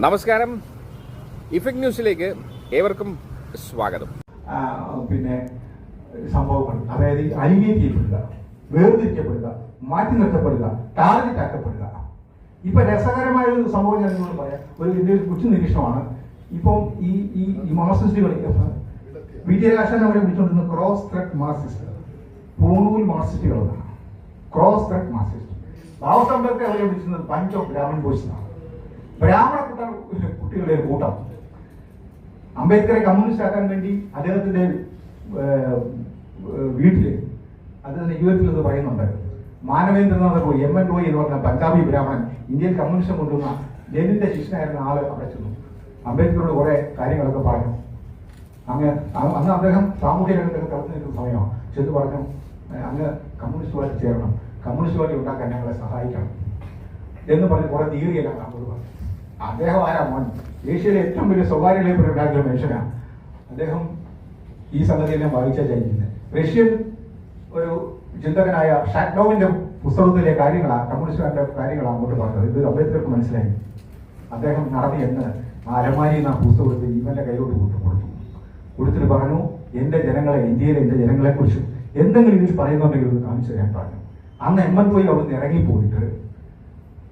നമസ്കാരം. ഇഫക്ട് ന്യൂസിലേക്ക് ഏവർക്കും സ്വാഗതം. പിന്നെ സംഭവങ്ങൾ. അതായത് അലിനേറ്റ് ചെയ്യപ്പെടുക വേർതിരിക്കപ്പെടുക മാറ്റി നിർത്തപ്പെടുക ടാർഗറ്റ് ആക്കപ്പെടുക. ഇപ്പൊ രസകരമായ ഒരു സംഭവം ഞാൻ നിങ്ങളോട് പറയാം. ഒരു ഇതിന്റെ ഒരു നിരീക്ഷണമാണ്. ഇപ്പം ഈ ഈ മാർസിസ്റ്റുകൾ വിജയരാശൻ അവരെ വിളിച്ചുകൊണ്ടിരുന്ന ക്രോസ് ത്രെഡ് മാർസിസ്റ്റ്. പൂണൂൽ മാർസിസ്റ്റുകളാണ് cross thread Marxist. Babu Ambedkar അവരെ വിളിച്ചിരുന്നത് പഞ്ച് ഓഫ് ബ്രാഹ്മൺ ബോയ്സ് ബ്രാഹ്മണ കുട്ട കുട്ടികളുടെ ഒരു കൂട്ടം. അംബേദ്കറെ കമ്മ്യൂണിസ്റ്റ് ആക്കാൻ വേണ്ടി അദ്ദേഹത്തിന്റെ വീട്ടിൽ അദ്ദേഹത്തിന്റെ ജീവിതത്തിൽ ഇത് പറയുന്നുണ്ട്. മാനവേന്ദ്രനാഥ് റോയ് എം എൻ റോയ് എന്ന് പറഞ്ഞ പഞ്ചാബി ബ്രാഹ്മണൻ ഇന്ത്യയിൽ കമ്മ്യൂണിസം കൊണ്ടുവന്ന ലെനിന്റെ ശിഷ്യനായിരുന്ന ആൾ അവിടെ ചെന്നു. അംബേദ്കറോട് കുറെ കാര്യങ്ങളൊക്കെ പറഞ്ഞു. അങ്ങ് അന്ന് അദ്ദേഹം സാമൂഹ്യ രംഗത്തൊക്കെ കടന്നു നിൽക്കുന്ന സമയമാണ്. ചെന്ന് പറഞ്ഞു "ഏഹ്, അങ്ങ് കമ്മ്യൂണിസ്റ്റ് പാർട്ടി ചേരണം. കമ്മ്യൂണിസ്റ്റ് പാർട്ടി ഉണ്ടാക്കാൻ ഞങ്ങളെ സഹായിക്കണം എന്ന് പറഞ്ഞ് കുറെ തീയറിയെല്ലാം കാണുന്നത്. അദ്ദേഹം ആരാ മോൻ ഏഷ്യയിലെ ഏറ്റവും വലിയ സ്വകാര്യ ലേബർ ഉണ്ടാക്കിയ മനുഷ്യനാണ്. അദ്ദേഹം ഈ സംഗതിയെല്ലാം വായിച്ചാൽ ജയിക്കുന്നത്. റഷ്യൻ ഒരു ചിന്തകനായ ഷാക്നോവിന്റെ പുസ്തകത്തിലെ കാര്യങ്ങളാണ് കമ്മ്യൂണിസ്റ്റുകാരുടെ കാര്യങ്ങളാണ് അങ്ങോട്ട് പറഞ്ഞത്. ഇത് അംബേദ്കർക്ക് മനസ്സിലായി. അദ്ദേഹം നടത്തി എന്ന് ആ അലമാരി എന്ന പുസ്തകത്തിൽ ഇവന്റെ കയ്യിലോട്ട് കൊടുത്തു. കൊടുത്തു. കൊടുത്തിട്ട് പറഞ്ഞു എന്റെ ജനങ്ങളെ ഇന്ത്യയിലെ എന്റെ ജനങ്ങളെക്കുറിച്ച് എന്തെങ്കിലും ഇതിൽ പറയുന്നുണ്ടെങ്കിൽ ഒന്ന് കാണിച്ചു തരാൻ പറഞ്ഞു. അന്ന് എം എൻ പോയി അവിടുന്ന് ഇറങ്ങിപ്പോയിട്ട്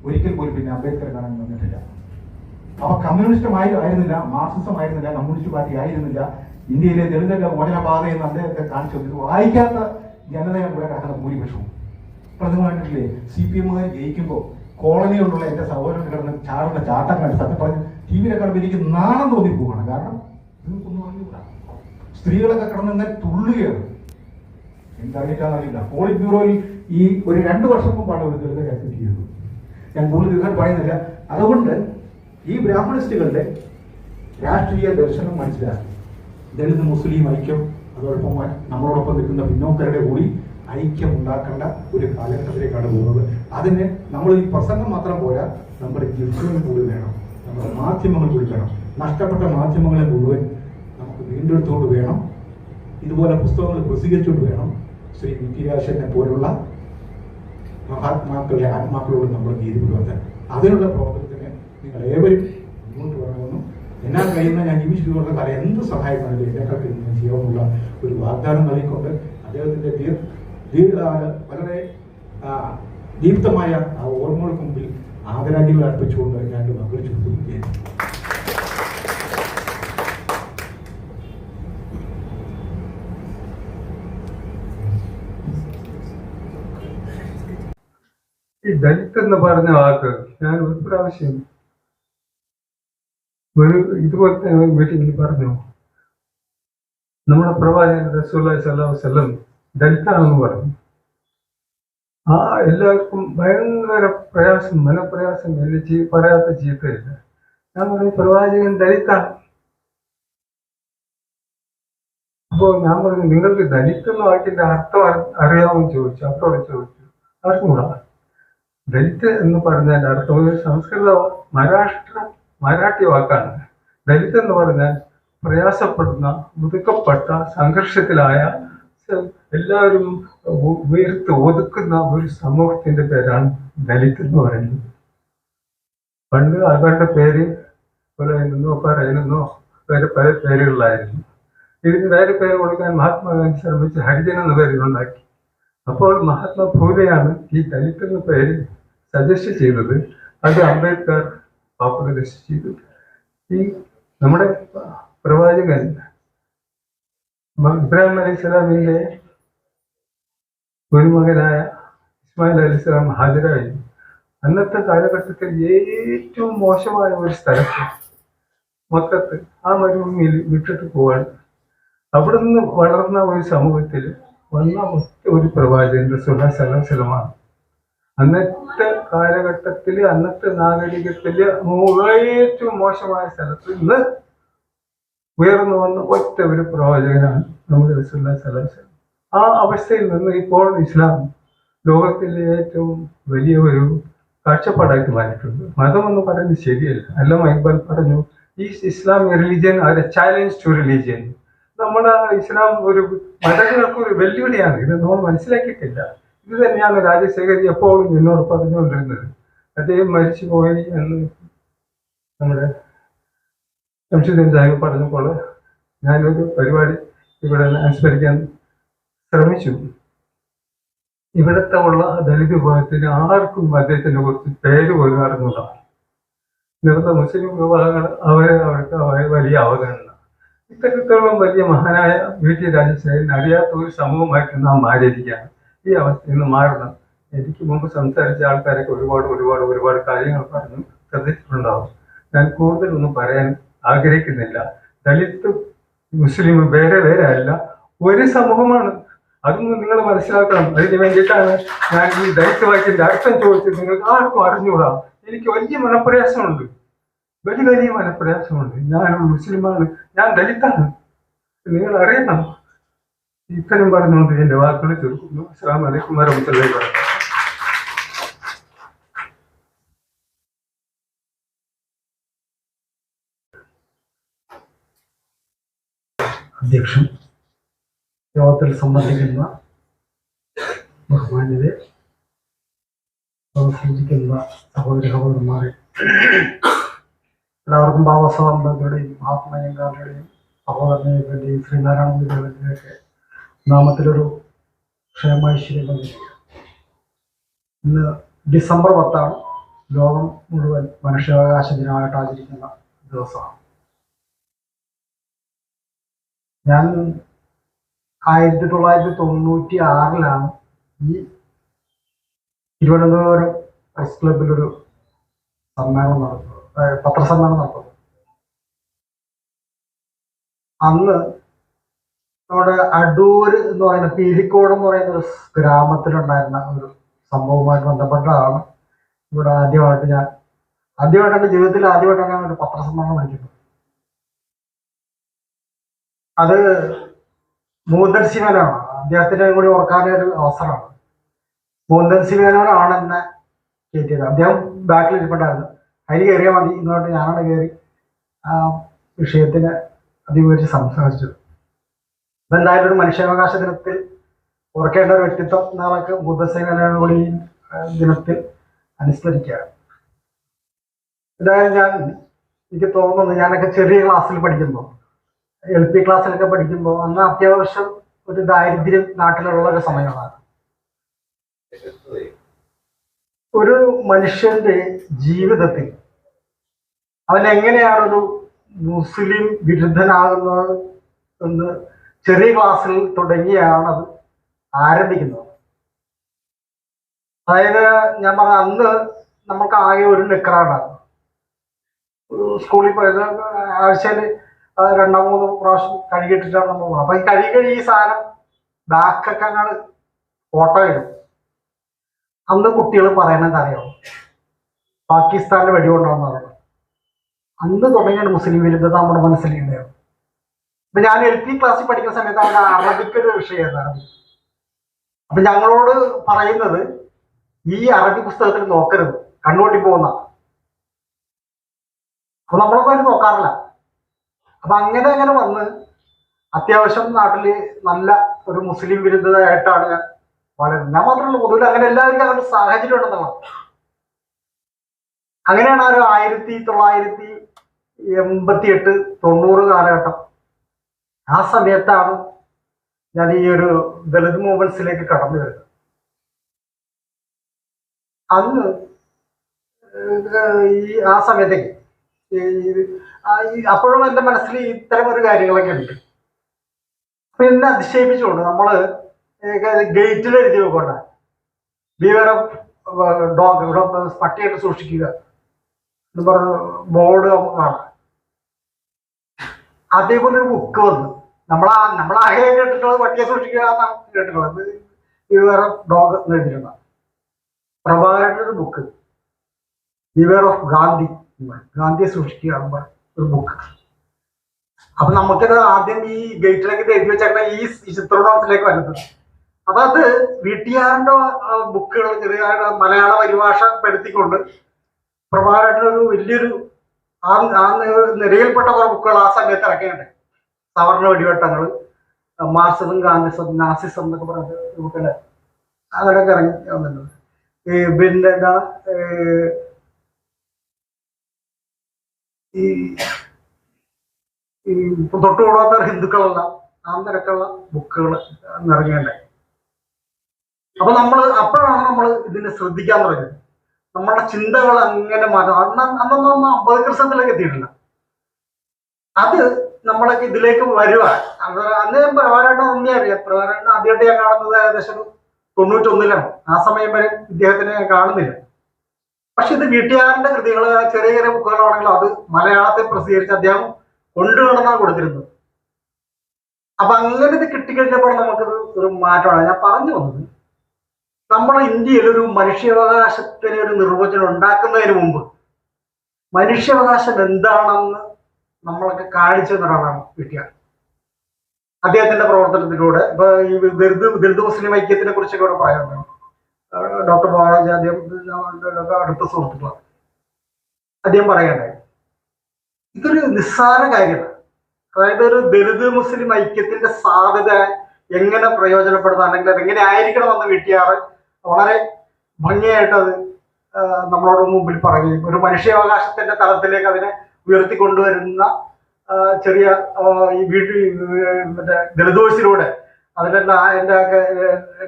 ഒരിക്കൽ പോലും പിന്നെ അംബേദ്കർ കാണാൻ വന്നിട്ടില്ല. അവ കമ്മ്യൂണിസ്റ്റും ആയിരുന്നില്ല മാർക്സിസം ആയിരുന്നില്ല കമ്മ്യൂണിസ്റ്റ് പാർട്ടി ആയിരുന്നില്ല. ഇന്ത്യയിലെ ദളിതരുടെ മോചനപാത എന്ന് അദ്ദേഹത്തെ കാണിച്ചു വായിക്കാത്ത ജനതയാണ് ഇവിടെ കിടക്കുന്ന ഭൂരിപക്ഷവും. പ്രഥമമായിട്ടില്ലേ സി പി എമ്മുകാർ ജയിക്കുമ്പോൾ കോളനികളിലുള്ള എന്റെ സഹോദരൻ കിടന്ന് ചാടുന്ന ചാട്ടങ്ങൾ സത്യം പറഞ്ഞ് ടി വിയിലെ കാണുമ്പോൾ എനിക്ക് നാണം തോന്നി പോവാണ്. കാരണം നിങ്ങൾക്കൊന്നും അറിഞ്ഞുകൂടാ. സ്ത്രീകളൊക്കെ കിടന്ന് ഇങ്ങനെ തുള്ളുകയാണ്. എന്തറിയിട്ടാന്ന് അറിയില്ല പോളിറ്റ് ബ്യൂറോയിൽ ഈ ഒരു രണ്ട് വർഷം മുമ്പാണ് ഒരു ദളിത ചെയ്തത് ഞാൻ കൂടുതൽ പറയുന്നില്ല. അതുകൊണ്ട് ഈ ബ്രാഹ്മണിസ്റ്റുകളുടെ രാഷ്ട്രീയ ദർശനം മനസ്സിലാക്കി. ദളിത് മുസ്ലിം ഐക്യം അതോടൊപ്പം നമ്മളോടൊപ്പം നിൽക്കുന്ന പിന്നോക്കരുടെ കൂടി ഐക്യം ഉണ്ടാക്കേണ്ട ഒരു കാലഘട്ടത്തിലേക്കാണ് പോകുന്നത്. അതിന് നമ്മൾ ഈ പ്രസംഗം മാത്രം പോരാ നമ്മുടെ ജീവിതം കൂടി വേണം. നമ്മുടെ മാധ്യമങ്ങൾ കൂടി നഷ്ടപ്പെട്ട മാധ്യമങ്ങളെ മുഴുവൻ നമുക്ക് വീണ്ടെടുത്തുകൊണ്ട് വേണം. ഇതുപോലെ പുസ്തകങ്ങൾ പ്രസിദ്ധീകരിച്ചുകൊണ്ട് വേണം ശ്രീ വിദ്യാശനെ പോലുള്ള മഹാത്മാക്കളുടെ ആത്മാക്കളോട് നമ്മൾ നീതി പുലർത്താൻ. അതിനുള്ള പ്രവർത്തനത്തിന് നിങ്ങൾ ഏവരും മുന്നോട്ട് വരണമെന്നും എന്നാൽ കഴിയുന്ന ഞാൻ ജീവിച്ചിട്ടുള്ള തല എന്ത് സഹായമാണെങ്കിലും എന്നെക്കാൾ ഞാൻ ചെയ്യാമെന്നുള്ള ഒരു വാഗ്ദാനം നൽകിക്കൊണ്ട് അദ്ദേഹത്തിന്റെ ദീർ ദീർ വളരെ ദീപ്തമായ ആ ഓർമ്മകൾക്ക് മുമ്പിൽ ആദരാഞ്ജലികൾ അർപ്പിച്ചുകൊണ്ട് ഞാൻ മകളിച്ചു കൊടുക്കുകയാണ് ഈ ദലിത് എന്ന് പറഞ്ഞ വാക്ക് ഞാൻ ഒരു പ്രാവശ്യം ഒരു മീറ്റിംഗിൽ പറഞ്ഞു. നമ്മുടെ പ്രവാചകൻ റസൂല്ലി സ്വല്ലല്ലാഹു അലൈഹി വസല്ലം ദലിതാണെന്ന് പറഞ്ഞു. ആ എല്ലാവർക്കും ഭയങ്കര പ്രയാസം മനപ്രയാസം എന്നെ ചെയ് പറയാത്ത ചീത്തയില്ല. ഞാൻ പറഞ്ഞു പ്രവാചകൻ ദലിതാണ് അപ്പോ ഞാൻ പറഞ്ഞു നിങ്ങൾക്ക് ദലിത് എന്ന വാക്കിന്റെ അർത്ഥം അറി- അറിയാമെന്ന് ചോദിച്ചു. അവരോട് ചോദിച്ചു. അറിഞ്ഞൂടാ ദലിത് എന്ന് പറഞ്ഞതിന്റെ അർത്ഥം സംസ്കൃത മഹാരാഷ്ട്ര മറാഠി വാക്കാണ് ദലിത് എന്ന് പറഞ്ഞാൽ പ്രയാസപ്പെടുന്ന ഒതുക്കപ്പെട്ട സംഘർഷത്തിലായ എല്ലാവരും ഉയർത്ത് ഒതുക്കുന്ന ഒരു സമൂഹത്തിന്റെ പേരാണ് ദലിത് എന്ന് പറയുന്നത്. പണ്ട് അവരുടെ പേര് പറയുന്നോ പറയുന്നോ വേറെ പല പേരുകളിലായിരുന്നു. ഇതിന് വേറെ പേര് കൊടുക്കാൻ മഹാത്മാഗാന്ധി ശ്രമിച്ച് ഹരിജൻ എന്ന പേര് ഉണ്ടാക്കി. അപ്പോൾ മഹാത്മാ ഫൂലെയാണ് ഈ ദലിത് എന്ന പേര് സജസ്റ്റ് ചെയ്തത്. അത് അംബേദ്കർ പോപ്പുലറൈസ് ചെയ്തു. ഈ നമ്മുടെ പ്രവാചകൻ ഇബ്രാഹിം അലൈഹി ഇസ്ലാമിന്റെ ഒരു മകനായ ഇസ്മായിൽ അലി സ്വലാം ഹാജരായി. അന്നത്തെ കാലഘട്ടത്തിൽ ഏറ്റവും മോശമായ ഒരു സ്ഥലത്ത് മക്കത്ത് ആ മരുഭൂമിയിൽ വിട്ടിട്ട് പോവാൻ അവിടുന്ന് വളർന്ന ഒരു സമൂഹത്തിൽ വന്ന ഒരു പ്രവാചകൻ റസൂലുള്ളാഹി സ്വല്ലല്ലാഹു അലൈഹി വസല്ലമാണ് അന്നത്തെ കാലഘട്ടത്തിൽ അന്നത്തെ നാഗരികത്തിൽ ഏറ്റവും മോശമായ സ്ഥലത്ത് ഇന്ന് ഉയർന്നു വന്ന ഒറ്റ ഒരു പ്രവാചകനാണ് നമ്മുടെ റസൂലുള്ളാഹി സ്വല്ലല്ലാഹു അലൈഹി വസല്ലം. ആ അവസ്ഥയിൽ നിന്ന് ഇപ്പോൾ ഇസ്ലാം ലോകത്തിലെ ഏറ്റവും വലിയ ഒരു കാഴ്ചപ്പാടായിട്ട് മാറിയിട്ടുണ്ട്. മതം എന്ന് പറയുന്നത് ശരിയല്ല. അല്ല ഇക്ബാൽ പറഞ്ഞു ഈ Islam religion a challenge to religion നമ്മുടെ ഇസ്ലാം ഒരു മതങ്ങൾക്ക് ഒരു വെല്ലുവിളിയാണ്. ഇത് നമ്മൾ മനസ്സിലാക്കിയിട്ടില്ല. ഇത് തന്നെയാണ് രാജശേഖരി എപ്പോഴും എന്നോട് പറഞ്ഞുകൊണ്ടിരുന്നത്. അദ്ദേഹം മരിച്ചുപോയി എന്ന് നമ്മുടെ ശംസുദ്ദീൻ സാഹിബ് പറഞ്ഞപ്പോൾ ഞാനൊരു പരിപാടി ഇവിടെ അനുസ്മരിക്കാൻ ശ്രമിച്ചു. ഇവിടുത്തെ ഉള്ള ദളിത് വിഭാഗത്തിന് ആർക്കും അദ്ദേഹത്തിനെ കുറിച്ച് പേര് പോലും അറിഞ്ഞൂടാ. മുസ്ലിം വിഭാഗങ്ങൾ അവരെ അവർക്ക് വലിയ അവഗണന. ഇത്തരത്തോളം വലിയ മഹാനായ വി ടി രാജശേഖരൻ അറിയാത്ത ഒരു സമൂഹമായിട്ട് നാം മാറിയിരിക്കുകയാണ് ഈ അവസ്ഥയിൽ നിന്ന് മാറണം. എനിക്ക് മുമ്പ് സംസാരിച്ച ആൾക്കാരൊക്കെ ഒരുപാട് ഒരുപാട് ഒരുപാട് കാര്യങ്ങൾ പറഞ്ഞു ശ്രദ്ധിച്ചിട്ടുണ്ടാവും. ഞാൻ കൂടുതലൊന്നും പറയാൻ ആഗ്രഹിക്കുന്നില്ല. ദളിത് മുസ്ലിം വേറെ വേറെ അല്ല. ഒരു സമൂഹമാണ്. അതൊന്നും നിങ്ങൾ മനസ്സിലാക്കണം. അതിന് വേണ്ടിയിട്ടാണ് ഞാൻ ഈ ദളിത് വാക്കിന്റെ അർത്ഥം ചോദിച്ചത്. നിങ്ങൾക്ക് ആർക്കും അറിഞ്ഞുകൂടാ. എനിക്ക് വലിയ മനപ്രയാസമുണ്ട്. വലിയ വലിയ മനപ്രയാസമുണ്ട്. ഞാൻ മുസ്ലിമാണ്. ഞാൻ ദലിതാണ്. നിങ്ങൾ അറിയണം. ഇത്തരം പറഞ്ഞുകൊണ്ട് എന്റെ വാക്കുകൾ തീർക്കുന്നു അസ്സാം വലൈക്കും വരമത്തല്ലേ വബറകാതുഹു. അധ്യക്ഷൻ യോഗത്തിൽ സംബന്ധിക്കുന്ന ബഹുമാന്യരെ സൂചിക്കുന്ന സഹോദര സഹോദരന്മാരെ എല്ലാവർക്കും ബാബാസാഹ് അംബേദ്കറുടെയും മഹാത്മാഗാന്ധിയുടെയും സഹോദരനെയും ശ്രീനാരായണ ഗുരുവിന്റെയൊക്കെ നാമത്തിലൊരു ക്ഷേമൈശ്വര്യം നൽകുക ഇന്ന് ഡിസംബർ പത്താണ്. ലോകം മുഴുവൻ മനുഷ്യാവകാശ ദിനമായിട്ട് ആചരിക്കുന്ന ദിവസമാണ്. ഞാൻ ആയിരത്തി തൊള്ളായിരത്തി തൊണ്ണൂറ്റി ആറിലാണ് ഈ തിരുവനന്തപുരം പ്രസ് ക്ലബിലൊരു സമ്മേളനം നടത്തുന്നത്. പത്രസമ്മേളനം നടത്തുന്നത്. അന്ന് നമ്മുടെ അടൂർ എന്ന് പറയുന്ന പീലിക്കോട് എന്ന് പറയുന്ന ഒരു ഗ്രാമത്തിലുണ്ടായിരുന്ന ഒരു സംഭവവുമായിട്ട് ബന്ധപ്പെട്ടതാണ് ഇവിടെ ആദ്യമായിട്ട് ഞാൻ ആദ്യമായിട്ട് എന്റെ ജീവിതത്തിൽ ആദ്യമായിട്ടാണ് ഞാൻ ഒരു പത്രസമ്മേളനം വിളിക്കുന്നത് അത് മൂന്തൻ ശിവനാണ് അദ്ദേഹത്തിനെ കൂടി ഓർക്കാനൊരു അവസരമാണ്. മൂന്തൻ എന്നെ കയറ്റിയത്. അദ്ദേഹം ബാക്കിൽ ഇരിപ്പുണ്ടായിരുന്നു. അതിൽ കയറിയാൽ മതി. ഇങ്ങോട്ട് ഞാനാണ് കയറി വിഷയത്തിന് അധികരിച്ച് സംസാരിച്ചത് ഇതെന്തായാലും ഒരു മനുഷ്യാവകാശ ദിനത്തിൽ ഓർക്കേണ്ട ഒരു വ്യക്തിത്വം നാളേക്ക് ഈ, ദിനത്തിൽ അനുസ്മരിക്കുകയാണ്. എന്തായാലും ഞാൻ എനിക്ക് തോന്നുന്നത് ഞാനൊക്കെ ചെറിയ ക്ലാസ്സിൽ പഠിക്കുമ്പോൾ എൽ പി ക്ലാസ്സിലൊക്കെ പഠിക്കുമ്പോൾ അന്ന് അത്യാവശ്യം ഒരു ദാരിദ്ര്യം നാട്ടിലുള്ള ഒരു സമയമാണ്. ഒരു മനുഷ്യന്റെ ജീവിതത്തിൽ അവൻ എങ്ങനെയാണ് ഒരു മുസ്ലിം വിരുദ്ധനാകുന്നത് എന്ന് ചെറിയ ക്ലാസ്സിൽ തുടങ്ങിയാണ് അത് ആരംഭിക്കുന്നത്. അതായത് ഞാൻ പറഞ്ഞ അന്ന് നമുക്ക് ആകെ ഒരു നിക്കറാണ്. സ്കൂളിൽ പോയത് ആഴ്ചയിൽ രണ്ടോ മൂന്നോ പ്രാവശ്യം കഴുകിയിട്ടിട്ടാണ് നമ്മൾ പോകുന്നത് അപ്പൊ ഈ കഴുകി കഴുകി ഈ സാധനം ബാക്കൊക്കെ അങ്ങോട്ട് ഫോട്ടോ ഇടും. അന്ന് കുട്ടികൾ പറയണത് അറിയാം പാകിസ്ഥാനിൽ വെടികൊണ്ടാണെന്ന് പറയുന്നത്. അന്ന് തുടങ്ങിയാണ് മുസ്ലിം വിരുദ്ധത നമ്മുടെ മനസ്സിലുണ്ടായിരുന്നു അപ്പൊ ഞാൻ എൽ പി ക്ലാസ്സിൽ പഠിക്കുന്ന സമയത്ത് അവിടെ അറബിക്ക് ഒരു വിഷയമായിരുന്നു അപ്പൊ ഞങ്ങളോട് പറയുന്നത് ഈ അറബി പുസ്തകത്തിൽ നോക്കരുത്. കണ്ണോട്ടി പോകുന്ന. അപ്പൊ നമ്മളൊന്നും അതിന് നോക്കാറില്ല. അപ്പൊ അങ്ങനെ അങ്ങനെ വന്ന് അത്യാവശ്യം നാട്ടിൽ നല്ല ഒരു മുസ്ലിം വിരുദ്ധതയായിട്ടാണ് ഞാൻ വളരുന്നത്. ഞാൻ മാത്രമല്ല പൊതുവിൽ അങ്ങനെ എല്ലാവർക്കും അങ്ങനെ സാഹചര്യം ഉണ്ടെന്നുള്ള അങ്ങനെയാണ് ആ ഒരു ആയിരത്തി തൊള്ളായിരത്തി എൺപത്തി എട്ട് തൊണ്ണൂറ് കാലഘട്ടം. ആ സമയത്താണ് ഞാൻ ഈ ഒരു ദളിത് മൂവ്മെന്റ്സിലേക്ക് കടന്നു വരുന്നത്. അന്ന് ഈ ആ സമയത്തേക്ക് അപ്പോഴും എന്റെ മനസ്സിൽ ഇത്തരം ഒരു കാര്യങ്ങളൊക്കെ ഉണ്ട്. അപ്പൊ എന്നെ അതിശയിപ്പിച്ചുകൊണ്ട് നമ്മൾ ഗേറ്റിൽ എഴുതി വെക്കണ്ട ബിവർ ഡോഗ് ഇവിടെ പട്ടിയായിട്ട് സൂക്ഷിക്കുക എന്ന് പറഞ്ഞ ബോർഡ് കാണാം അതേപോലെ ഒരു ബുക്ക് വന്നു. നമ്മളാ നമ്മളാകെ കേട്ടിട്ടുള്ളത് പട്ടിയെ സൂക്ഷിക്കുക കേട്ടിട്ടുള്ളത്. ബിവർ ഓഫ് ഡോഗ് എന്ന് പ്രഭാകരന്റെ ഒരു ബുക്ക് ബിവർ ഓഫ് ഗാന്ധി ഗാന്ധിയെ സൂക്ഷിക്കുക എന്ന് ഒരു ബുക്ക് അപ്പൊ നമുക്കിത് ആദ്യം ഈ ഗേറ്റിലേക്ക് എഴുതി വെച്ചേക്കുന്ന ഈ ഈ വരുന്നത്. അപ്പൊ അത് വീട്ടിയാറിന്റെ ബുക്കുകൾ ചെറിയ മലയാള പരിഭാഷ പെടുത്തിക്കൊണ്ട് പ്രഭാകരന്റെ ഒരു വലിയൊരു ആ നിരയിൽപ്പെട്ട കുറെ ബുക്കുകൾ ആ സമയത്ത് ഇറക്കിയുണ്ട് സവർണ വെടിവെട്ടങ്ങൾ മാർസതും ഗാന്ധിസം നാസിസം എന്നൊക്കെ പറഞ്ഞ ബുക്കിൽ അങ്ങനെയൊക്കെ ഇറങ്ങി വന്നിട്ടുണ്ട്. ഈ പിന്നെ എന്താ ഈ ഈ തൊട്ടുകൂടാത്ത ഹിന്ദുക്കളല്ല ആ നിരക്കുള്ള ബുക്കുകൾ നിറങ്ങേണ്ടത് അപ്പൊ നമ്മൾ അപ്പോഴാണ് നമ്മൾ ഇതിനെ ശ്രദ്ധിക്കാൻ തുടങ്ങിയത്. നമ്മുടെ ചിന്തകൾ അങ്ങനെ മാറ്റം. അന്ന് അന്നൊന്നും അമ്പത് ക്രിസ്തത്തിലേക്ക് എത്തിയിട്ടില്ല. അത് നമ്മളൊക്കെ ഇതിലേക്ക് വരുക അന്ന് ഞാൻ പ്രവാരായിട്ട് ഒന്നേ അറിയാം. പ്രവാരായിട്ട് ആദ്യമായിട്ട് ഞാൻ കാണുന്നത് ഏകദേശം തൊണ്ണൂറ്റൊന്നിലാണ് ആ സമയം വരെ ഇദ്ദേഹത്തിനെ ഞാൻ കാണുന്നില്ല. പക്ഷെ ഇത് വീട്ടുകാരന്റെ കൃതികൾ ചെറിയ ചെറിയ ബുക്കുകളാണെങ്കിലും അത് മലയാളത്തെ പ്രസിദ്ധീകരിച്ച് അദ്ദേഹം കൊണ്ടുവന്നാണ് കൊടുത്തിരുന്നത്. അപ്പൊ അങ്ങനെ ഇത് കിട്ടിക്കഴിഞ്ഞപ്പോൾ നമുക്കിത് ഒരു മാറ്റമാണ്. ഞാൻ പറഞ്ഞു വന്നത് നമ്മുടെ ഇന്ത്യയിൽ ഒരു മനുഷ്യാവകാശത്തിന് ഒരു നിർവചനം ഉണ്ടാക്കുന്നതിന് മുമ്പ് മനുഷ്യാവകാശം എന്താണെന്ന് നമ്മളൊക്കെ കാണിച്ചു തന്ന ഒരാളാണ് വീട്ടുകാർ അദ്ദേഹത്തിന്റെ പ്രവർത്തനത്തിലൂടെ. ഇപ്പൊ ഈ ദളിത് ദളിത് മുസ്ലിം ഐക്യത്തിനെ കുറിച്ചൊക്കെ ഇവിടെ പറയുന്നുണ്ട്. ഡോക്ടർ ബാലാജി അദ്ദേഹം അടുത്ത സുഹൃത്തുക്കളാണ്. അദ്ദേഹം പറയണ്ടേ ഇതൊരു നിസ്സാര കാര്യമാണ് അതായത് ഒരു ദളിത് മുസ്ലിം ഐക്യത്തിന്റെ സാധ്യത എങ്ങനെ പ്രയോജനപ്പെടുന്ന അല്ലെങ്കിൽ അത് എങ്ങനെ ആയിരിക്കണമെന്ന് വീട്ടിയാറ് വളരെ ഭംഗിയായിട്ട് അത് നമ്മളോട് മുമ്പിൽ പറയുകയും ഒരു മനുഷ്യാവകാശത്തിന്റെ തലത്തിലേക്ക് അതിനെ ഉയർത്തിക്കൊണ്ടുവരുന്ന ചെറിയ ഈ വീട്ടിൽ മറ്റേ ദളിതോസിലൂടെ അതിന്റെ എന്റെ ഒക്കെ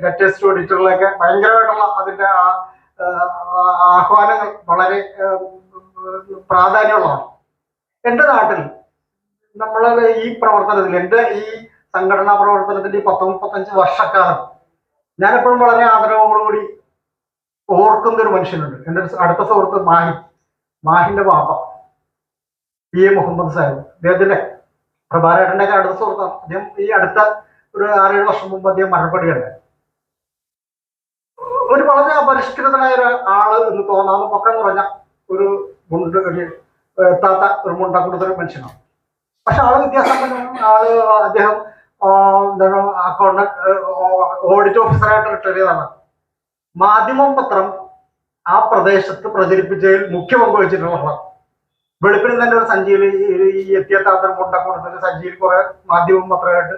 ലേറ്റസ്റ്റ് എഡിറ്ററിലൊക്കെ ഭയങ്കരമായിട്ടുള്ള അതിന്റെ ആ ആഹ്വാനങ്ങൾ വളരെ പ്രാധാന്യമുള്ളതാണ്. എന്റെ നാട്ടിൽ നമ്മൾ ഈ പ്രവർത്തനത്തിൽ എന്റെ ഈ സംഘടനാ പ്രവർത്തനത്തിന്റെ ഈ പത്ത് മുപ്പത്തഞ്ച് വർഷക്കാലം ഞാനെപ്പോഴും വളരെ ആദരവോടുകൂടി ഓർക്കുന്ന ഒരു മനുഷ്യനുണ്ട്. എന്റെ അടുത്ത സുഹൃത്ത് മാഹി മാഹിന്റെ പാപ്പ പി എ മുഹമ്മദ് സാഹിബ്. അദ്ദേഹത്തിന്റെ പ്രഭാരേട്ടന്റെ ഒക്കെ അടുത്ത സുഹൃത്താണ് അദ്ദേഹം ഈ അടുത്ത ഒരു ആറേഴ് വർഷം മുമ്പ് അദ്ദേഹം മരണപ്പെടുകയുണ്ട് ഒരു വളരെ അപരിഷ്കൃതനായ ഒരു ആൾ എന്ന് തോന്നാവുന്ന പൊക്കം കുറഞ്ഞ ഒരു മുണ്ട ഒരു എത്താത്ത ഒരു മുണ്ട കൊടുത്തൊരു മനുഷ്യനാണ്. പക്ഷെ ആൾ വ്യത്യാസം ആൾ അദ്ദേഹം എന്താണ് അക്കൗണ്ട് ഓഡിറ്റ് ഓഫീസറായിട്ട് റിട്ടയർ ചെയ്തതാണ്. മാധ്യമം പത്രം ആ പ്രദേശത്ത് പ്രചരിപ്പിച്ചതിൽ മുഖ്യ പങ്ക് വഹിച്ചിട്ടുള്ള വെളുപ്പിന് തന്നെ ഒരു സഞ്ചിയിൽ ഈ- എത്തിയ എത്തിയെത്താത്ത മുണ്ട കൊടുത്തിട്ട് സഞ്ചിയിൽ കുറെ മാധ്യമം പത്രമായിട്ട്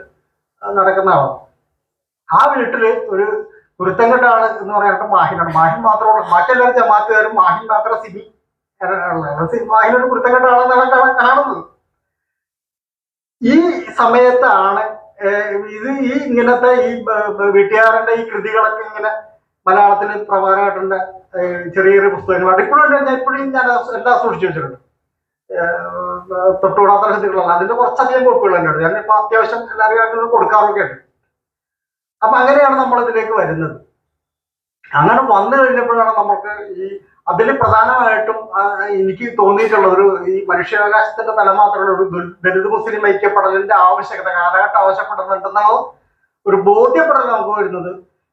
നടക്കുന്ന ആളാണ് ആ വീട്ടിൽ ഒരു കുരുത്തങ്കട്ട ആൾ എന്ന് പറയാനായിട്ട് മാഹിനാണ്. മാഹിൻ മാത്രമുള്ള മറ്റെല്ലാവരും ജമാത്തുകാരും മാഹിൻ മാത്രം സിബി മാഹിനൊരു കുരുത്തങ്കട്ട ആളെന്നാണ് കാണ- കാണുന്നത്. ഈ സമയത്താണ് ഇത് ഈ ഇങ്ങനത്തെ ഈ വീട്ടുകാരന്റെ ഈ കൃതികളൊക്കെ ഇങ്ങനെ മലയാളത്തിൽ പ്രവാഹമായിട്ടുണ്ട് ചെറിയ ചെറിയ പുസ്തകങ്ങളാണ് ഇപ്പോഴും ഞാൻ ഇപ്പോഴും ഞാൻ എല്ലാം സൂക്ഷിച്ചു വെച്ചിട്ടുണ്ട്. തൊട്ടുകൂടാത്ത രസത്തിലുള്ള അതിന്റെ കുറച്ചധികം കോപ്പികൾ തന്നെ ഉണ്ട് ഞാൻ ഇപ്പൊ അത്യാവശ്യം എല്ലാവരും കൊടുക്കാറൊക്കെ ഉണ്ട്. അപ്പൊ അങ്ങനെയാണ് നമ്മൾ ഇതിലേക്ക് വരുന്നത്. അങ്ങനെ വന്നു കഴിഞ്ഞപ്പോഴാണ് നമുക്ക് ഈ അതിൽ പ്രധാനമായിട്ടും എനിക്ക് തോന്നിയിട്ടുള്ള ഒരു ഈ മനുഷ്യാവകാശത്തിന്റെ തല മാത്രമുള്ള ഒരു ദളിത് മുസ്ലിം ഐക്യപ്പെടലിന്റെ ആവശ്യകത കാലഘട്ടം ആവശ്യപ്പെടുന്നുണ്ടെന്ന ഒരു ബോധ്യപ്പെടൽ നമുക്ക് വരുന്നത്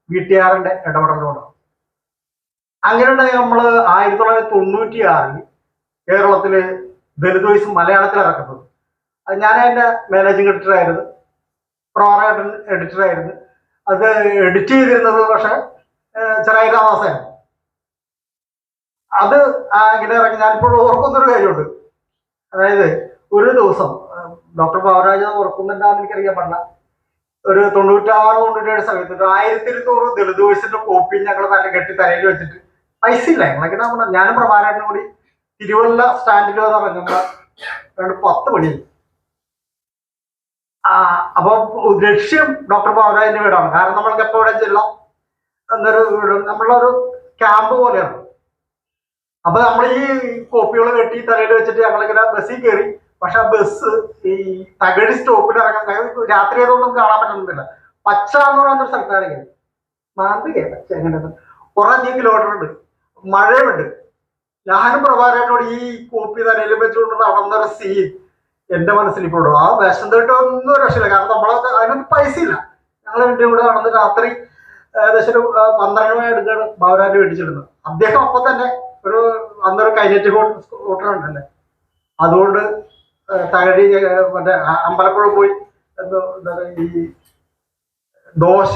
വി ടി ആറിന്റെ ഇടപെടലോട് അങ്ങനെയുണ്ടെങ്കിൽ നമ്മൾ ആയിരത്തി തൊള്ളായിരത്തി തൊണ്ണൂറ്റി ആറിൽ കേരളത്തിൽ ദളിത് വോയിസ് മലയാളത്തിൽ ഇറക്കുന്നത് അത് ഞാൻ അതിന്റെ മാനേജിങ് പ്രോറായിട്ട് എഡിറ്റർ ആയിരുന്നു അത് എഡിറ്റ് ചെയ്തിരുന്നത് പക്ഷെ ചെറിയ രാമദാസായിരുന്നു അത് ഇങ്ങനെ ഇറങ്ങി ഞാനിപ്പോൾ ഓർക്കുന്നൊരു കാര്യമുണ്ട്. അതായത് ഒരു ദിവസം ഡോക്ടർ ബാബുരാജ് ഓർക്കുന്നുണ്ടാന്ന് എനിക്കറിയാൻ പാടില്ല. ഒരു തൊണ്ണൂറ്റാറ് തൊണ്ണൂറ്റേഴ് സമയത്ത് ഒരു ആയിരത്തി ഇരുന്നൂറ് ദളിത് വോയിസിന്റെ കോപ്പി ഞങ്ങൾ തല കെട്ടി തലയിൽ വെച്ചിട്ട് പൈസ ഇല്ല. നമ്മുടെ ഞാനും പ്രഭാകരനും കൂടി തിരുവല്ല സ്റ്റാൻഡിൽ വന്ന് ഇറങ്ങുമ്പോൾ രണ്ട് പത്ത് മണി ആ അപ്പൊ ലക്ഷ്യം ഡോക്ടർ ബാബുരാജിന്റെ വീടാണ്. കാരണം നമ്മൾക്ക് എപ്പോ ഇവിടെ ചെല്ലാം എന്നൊരു വീട് നമ്മളൊരു ക്യാമ്പ് പോലെയാണ്. അപ്പൊ നമ്മൾ ഈ കോപ്പികൾ കെട്ടി തലയിൽ വെച്ചിട്ട് ഞങ്ങളിങ്ങനെ ബസ്സിൽ കയറി പക്ഷെ ആ ബസ് ഈ തകഴി സ്റ്റോപ്പിൽ ഇറങ്ങാൻ ഞങ്ങൾക്ക് രാത്രി ആയതുകൊണ്ടൊന്നും കാണാൻ പറ്റുന്നില്ല. പച്ച എന്ന് പറയുന്ന ഒരു സ്ഥലത്താണ് കയറി ചെങ്ങനെ കുറെ അധികം കിലോമീറ്റർ ഉണ്ട്. മഴയുണ്ട്. ഞാനും പ്രഭാകരനോട് ഈ കോപ്പി തലയിൽ വെച്ചുകൊണ്ട് നടന്നൊരു സീൻ എന്റെ മനസ്സിൽ ഇപ്പോഴും ആ വേഷം തൊട്ട് ഒന്നും രക്ഷയില്ല. കാരണം നമ്മളൊക്കെ അതിനൊന്നും പൈസ ഇല്ല. ഞങ്ങൾ വീട്ടിൽ കൂടെ നടന്ന് രാത്രി ഏകദേശം ഒരു പന്ത്രണ്ട് മണി എടുക്കാണ് ബാബുരാജ് മേടിച്ചിരുന്നത് അദ്ദേഹം അപ്പൊ തന്നെ ഒരു അന്നൊരു കൈനറ്റ് സ്കൂട്ടർ ഉണ്ടല്ലേ അതുകൊണ്ട് തകഴി മറ്റേ അമ്പലപ്പുഴ പോയി എന്തോ എന്താ ഈ ദോശ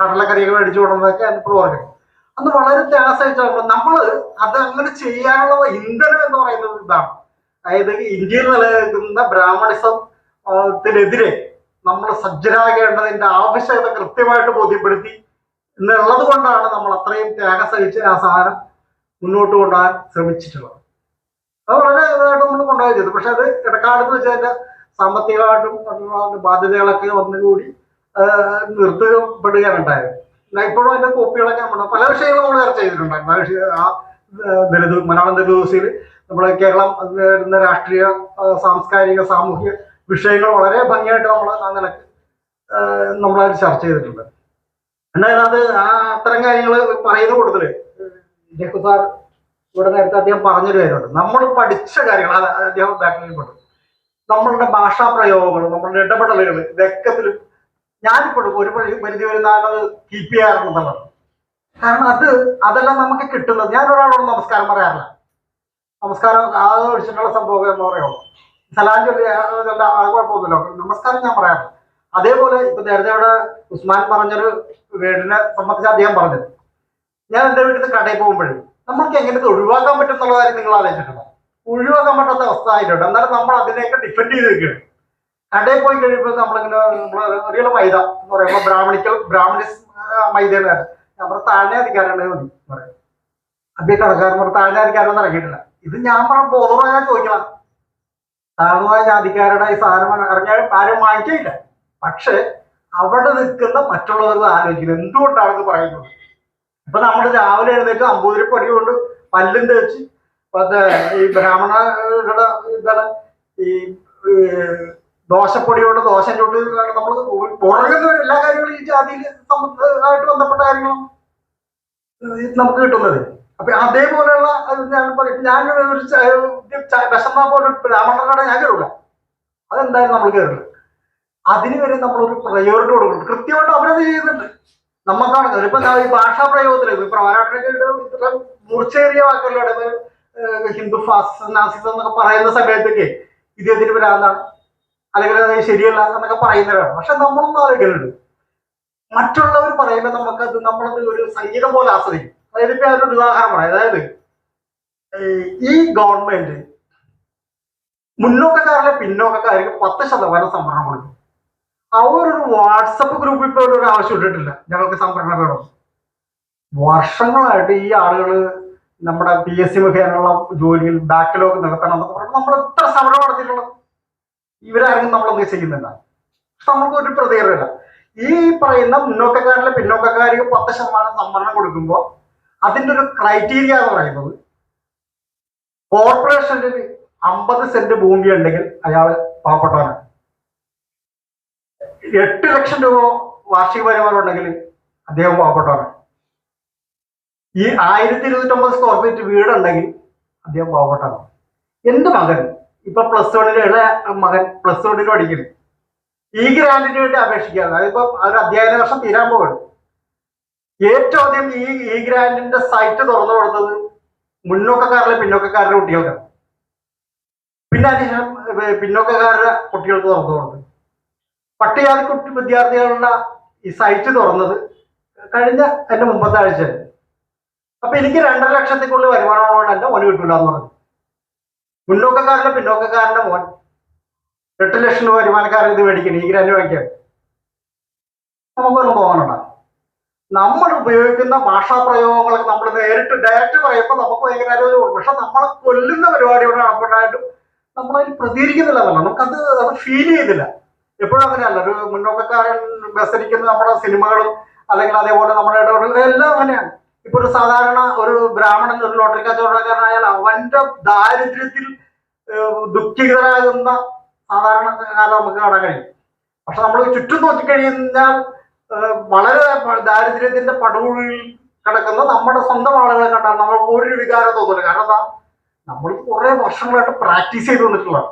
കടലക്കറിയൊക്കെ മേടിച്ചു കൊണ്ടുവന്നതൊക്കെ എനിപ്പോഴും ഓർക്കണം അന്ന് വളരെ ത്യാസായിട്ട് നമ്മൾ അത് അങ്ങനെ ചെയ്യാനുള്ള ഇന്ധനം എന്ന് പറയുന്നത് ഇതാണ്. അതായത് ഇന്ത്യയിൽ നിലനിൽക്കുന്ന ബ്രാഹ്മണിസം ത്തിനെതിരെ നമ്മൾ സജ്ജരാകേണ്ടതിന്റെ ആവശ്യകത കൃത്യമായിട്ട് ബോധ്യപ്പെടുത്തി എന്നുള്ളത് കൊണ്ടാണ് നമ്മൾ അത്രയും ത്യാഗം സഹിച്ച് ആ സാധനം മുന്നോട്ട് കൊണ്ടുപോകാൻ ശ്രമിച്ചിട്ടുള്ളത്. അത് വളരെ ഇതായിട്ട് നമ്മൾ കൊണ്ടുപോയി ചെയ്തു. പക്ഷെ അത് ഇടക്കാലത്ത് വെച്ച് അതിന്റെ സാമ്പത്തികമായിട്ടും ബാധ്യതകളൊക്കെ വന്നുകൂടി നിർത്തപ്പെടുകയാണ് ഉണ്ടായത്. ഇപ്പോഴും അതിന്റെ കോപ്പികളൊക്കെ നമ്മുടെ പല വിഷയങ്ങളും നമ്മൾ ചർച്ച ചെയ്തിട്ടുണ്ടായിരുന്നു ആ ദലിത് മലയാളം ദലിത് നമ്മുടെ കേരളം നേരിടുന്ന രാഷ്ട്രീയ സാംസ്കാരിക സാമൂഹ്യ വിഷയങ്ങൾ വളരെ ഭംഗിയായിട്ട് നമ്മൾ ആ നിലയ്ക്ക് നമ്മളത് ചർച്ച ചെയ്തിട്ടുണ്ട്. എന്നാൽ അത് ആ അത്തരം കാര്യങ്ങൾ പറയുന്ന കൂടുതൽ ജഹു സാർ ഇവിടെ നേരത്തെ അദ്ദേഹം പറഞ്ഞൊരു കാര്യമുണ്ട്. നമ്മൾ പഠിച്ച കാര്യങ്ങൾ അദ്ദേഹം ബാക്കിൽ നമ്മളുടെ ഭാഷാ പ്രയോഗങ്ങൾ നമ്മളുടെ ഇടപെടലുകൾ ഇതൊക്കത്തിലും ഞാനിപ്പോഴും ഒരു പരി- പരിധി വരെ ഞാനത് കീപ്പ് ചെയ്യാറുണ്ടെന്നുള്ളത് കാരണം അത് അതെല്ലാം നമുക്ക് കിട്ടുന്നത്. ഞാൻ ഒരാളോട് നമസ്കാരം പറയാറില്ല. നമസ്കാരം ആ ഒഴിച്ചിട്ടുള്ള സംഭവം എന്ന് പറയുള്ളൂ സലാം ചൊല്ലി കുഴപ്പമൊന്നുമില്ല. നമസ്കാരം ഞാൻ പറയാറില്ല. അതേപോലെ ഇപ്പൊ നേരത്തെ അവിടെ ഉസ്മാൻ പറഞ്ഞൊരു വീടിനെ സംബന്ധിച്ച് അദ്ദേഹം പറഞ്ഞത്. ഞാൻ എന്റെ വീട്ടിൽ നിന്ന് കടയിൽ പോകുമ്പോഴേ നമുക്ക് എങ്ങനെ ഒഴിവാക്കാൻ പറ്റും എന്നുള്ള കാര്യം നിങ്ങൾ ആലോചിച്ചിട്ടുണ്ടോ? ഒഴിവാക്കാൻ പറ്റാത്ത അവസ്ഥ ആയിട്ടുണ്ട്. എന്നാലും നമ്മൾ അതിനെയൊക്കെ ഡിഫെൻഡ് ചെയ്ത് നിൽക്കുകയാണ് കടയിൽ പോയി കഴിയുമ്പോൾ നമ്മളിങ്ങനെ ഒരേ മൈദ എന്ന് പറയുമ്പോൾ ബ്രാഹ്മണിക്കൽ ബ്രാഹ്മണിസ് മൈദയാണ് നമ്മുടെ താഴ്ന്ന അധികാരമാണ് മതി പറയും. അപ്പൊ ഈ കടക്കാരൻ താഴ്ന്ന അധികാരം ഇറങ്ങിയിട്ടില്ല. ഇത് ഞാൻ പറഞ്ഞ ബോധമാണ് ഞാൻ ചോദിക്കണം. താഴ്ന്ന ജാതിക്കാരുടെ ഈ സാധനം ഇറങ്ങിയാൽ ആരും വാങ്ങിക്കില്ല പക്ഷെ അവിടെ നിൽക്കുന്ന മറ്റുള്ളവർ ആലോചിക്കുന്നത് എന്തുകൊണ്ടാണെന്ന് പറയുന്നത്? ഇപ്പൊ നമ്മൾ രാവിലെ എഴുന്നേറ്റ് അമ്പൂതിരി പൊടി കൊണ്ട് പല്ലും തേച്ച് ഈ ബ്രാഹ്മണരുടെ എന്താണ് ഈ ഈ ദോശം കൊണ്ട് ദോശ ചുട്ട് നമ്മൾ പുറകുന്ന എല്ലാ കാര്യങ്ങളും ഈ ജാതിയിൽ ആയിട്ട് ബന്ധപ്പെട്ട കാര്യങ്ങളും നമുക്ക് കിട്ടുന്നത്. അപ്പൊ അതേപോലെയുള്ള അത് ഞാൻ പറയും. ഞാൻ ഒരു വിഷമ പോലെ ബ്രാഹ്മണരുടെ ഞാൻ കയറില്ല അതെന്തായാലും നമ്മൾ കയറില്ല അതിന് വരെ നമ്മളൊരു പ്രയോറിറ്റി കൊടുക്കണം. കൃത്യമായിട്ട് അവരത് ചെയ്യുന്നുണ്ട്. നമുക്കാണ് കയറി ഇപ്പൊ ഈ ഭാഷാ പ്രയോഗത്തിലേക്ക് ഇപ്പൊ പ്രവാനാട്ടിനൊക്കെ ഇത്ര മൂർച്ചേറിയ വാക്കുകളിലൂടെ ഹിന്ദു ഫാസിസം നാസിസം എന്നൊക്കെ പറയുന്ന സമയത്തൊക്കെ ഇദ്ദേഹത്തിന് ഭ്രാന്താണ് അല്ലെങ്കിൽ അത് ശരിയല്ല എന്നൊക്കെ പറയുന്നവരാണ്. പക്ഷെ നമ്മളൊന്നും ആലോചിക്കലുണ്ട്. മറ്റുള്ളവർ പറയുമ്പോൾ നമുക്കത് നമ്മളത് ഒരു സംഗീതം പോലെ ആസ്വദിക്കും. അതായത് ഇപ്പൊ ഞാനൊരു ഉദാഹരണം പറയാം. അതായത് ഈ ഗവൺമെന്റ് മുന്നോക്കക്കാരിലെ പിന്നോക്കക്കാർക്ക് പത്ത് ശതമാനം സംവരണം കൊടുക്കും. അവരൊരു വാട്സപ്പ് ഗ്രൂപ്പിൽ പോലും ഒരു ആവശ്യം ഇട്ടിട്ടില്ല. ഞങ്ങൾക്ക് സംവരണം വേണം. വർഷങ്ങളായിട്ട് ഈ ആളുകൾ നമ്മുടെ പി എസ് സി മുഖേനയുള്ള ജോലിയിൽ ബാക്ക്ലോഗ് നികത്തണം എന്നൊക്കെ പറഞ്ഞ് നമ്മൾ എത്ര സമരം നടത്തിയിട്ടുള്ളത്? ഇവരാരും നമ്മളൊന്നും ചെയ്യുന്നില്ല പക്ഷെ നമുക്ക് ഒരു പ്രതികരണമില്ല. ഈ പറയുന്ന മുന്നോക്കക്കാരിലെ പിന്നോക്കക്കാർക്ക് പത്ത് ശതമാനം സംവരണം കൊടുക്കുമ്പോൾ അതിന്റെ ഒരു ക്രൈറ്റീരിയ എന്ന് പറയുന്നത് കോർപ്പറേഷനിൽ അമ്പത് സെന്റ് ഭൂമി ഉണ്ടെങ്കിൽ അയാൾ പാവപ്പെട്ടവനാണ്. എട്ട് ലക്ഷം രൂപ വാർഷിക വരുമാനം ഉണ്ടെങ്കിൽ അദ്ദേഹം പാവപ്പെട്ടവനാണ്. ഈ ആയിരത്തി ഇരുന്നൂറ്റമ്പത് സ്ക്വയർ ഫീറ്റ് വീടുണ്ടെങ്കിൽ അദ്ദേഹം പാവപ്പെട്ടവനാണ്. എന്റെ മകൻ ഇപ്പൊ പ്ലസ് വണ്ണിലെ ഇളയ മകൻ പ്ലസ് വണ്ണിൽ പഠിക്കുന്നു. ഈ ഗ്രാൻഡിന് വേണ്ടി അപേക്ഷിക്കുകയാണ് അതായത് ഇപ്പൊ ഒരു അധ്യയന വർഷം തീരാൻ പോകണം ഏറ്റവും ആദ്യം ഈ ഈ ഗ്രാൻഡിന്റെ സൈറ്റ് തുറന്നു കൊടുത്തത് മുന്നോക്കക്കാരിലെ പിന്നോക്കക്കാരുടെ കുട്ടികൾക്കാണ്. പിന്നെ ഏർ പിന്നോക്കക്കാരുടെ കുട്ടികൾക്ക് തുറന്നു കൊടുത്തു. പട്ടികജാതി കുട്ടി വിദ്യാർത്ഥികളുടെ ഈ സൈറ്റ് തുറന്നത് കഴിഞ്ഞ എന്റെ മുമ്പത്തെ ആഴ്ച. അപ്പൊ എനിക്ക് രണ്ടര ലക്ഷത്തിക്കുള്ളിൽ വരുമാനമുള്ളതുകൊണ്ട് എന്റെ മോന് കിട്ടില്ല എന്ന് പറഞ്ഞു. മുന്നോക്കക്കാരന്റെ പിന്നോക്കക്കാരന്റെ മോൻ. എട്ട് ലക്ഷം രൂപ വരുമാനക്കാരൻ ഇത് മേടിക്കണം ഈ ഗ്രാൻഡ് വാങ്ങിക്കാൻ നമുക്കൊന്നും തോന്നണ്ട നമ്മൾ ഉപയോഗിക്കുന്ന ഭാഷാ പ്രയോഗങ്ങളൊക്കെ നമ്മൾ നേരിട്ട് ഡയറക്റ്റ് പറയുമ്പോൾ നമുക്ക് ഭയങ്കര ആരോഗ്യമുണ്ട്. പക്ഷെ നമ്മളെ കൊല്ലുന്ന പരിപാടി ഇവിടെ നടപ്പുണ്ടായിട്ടും നമ്മളതിൽ പ്രതികരിക്കുന്നില്ല എന്നല്ല. നമുക്കത് അത് ഫീൽ ചെയ്യുന്നില്ല. എപ്പോഴും അങ്ങനെയല്ല. ഒരു മുന്നോക്കക്കാരൻ ബസരിക്കുന്ന നമ്മുടെ സിനിമകളും അല്ലെങ്കിൽ അതേപോലെ നമ്മുടെ ഇടപെടലുകളും എല്ലാം അങ്ങനെയാണ്. ഇപ്പൊ ഒരു സാധാരണ ഒരു ബ്രാഹ്മണൻ ഒരു ലോട്ടറി കച്ചവടക്കാരനായാൽ അവന്റെ ദാരിദ്ര്യത്തിൽ ദുഃഖിതരാകുന്ന സാധാരണ സാധാരണക്കാരെ നമുക്ക് കാണാൻ കഴിയും. പക്ഷെ നമ്മൾ ചുറ്റും നോക്കിക്കഴിഞ്ഞാൽ വളരെ ദാരിദ്ര്യത്തിന്റെ പടുകുഴിയിൽ കിടക്കുന്ന നമ്മുടെ സ്വന്തം ആളുകളെ കണ്ടാൽ നമ്മൾ ഒരു വികാരം തോന്നില്ല കാരണം എന്താ? നമ്മൾ കുറെ വർഷങ്ങളായിട്ട് പ്രാക്ടീസ് ചെയ്ത് വന്നിട്ടുള്ളതാണ്.